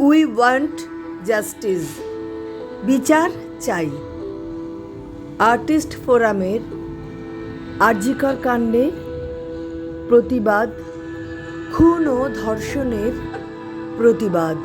We want justice. বিচার চাই। Artist ফোরামের আর্জিকর কাণ্ডে প্রতিবাদ খুন ও ধর্ষণের প্রতিবাদ।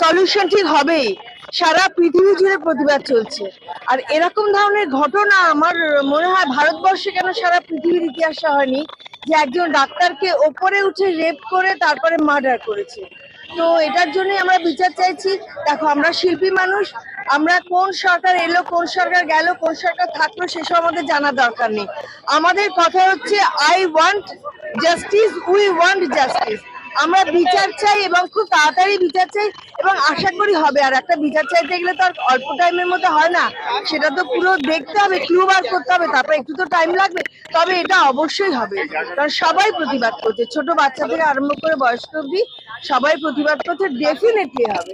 সলিউশন ঠিক হবেই। সারা পৃথিবী জুড়ে প্রতিবাদ চলছে। আর এরকম ধরনের ঘটনা আমার মনে হয় ভারতবর্ষে কেন সারা পৃথিবীর ইতিহাসে হয়নি, যে একজন ডাক্তারকে ওপরে উঠে রেপ করে তারপরে মার্ডার করেছে। তো এটার জন্যই আমরা বিচার চাইছি। দেখো, আমরা শিল্পী মানুষ আমরা কোন সরকার এলো, কোন সরকার গেল, কোন সরকার থাকল সেসব আমাদের জানা দরকার নেই। আমাদের কথা হচ্ছে I want justice we want justice আমরা বিচার চাই এবং খুব তাড়াতাড়ি বিচার চাই এবং আশা করি হবে। আর একটা বিচার চাইতে গেলে তো আর অল্প টাইমের মধ্যে হয় না। সেটা তো পুরো দেখতে হবে ক্লু বার করতে হবে, তারপর একটু তো টাইম লাগবে। তবে এটা অবশ্যই হবে। কারণ সবাই প্রতিবাদ করছে। ছোট বাচ্চা থেকে আরম্ভ করে বয়স্ক অব্দি সবাই প্রতিবাদ করছে ডেফিনেটলি হবে।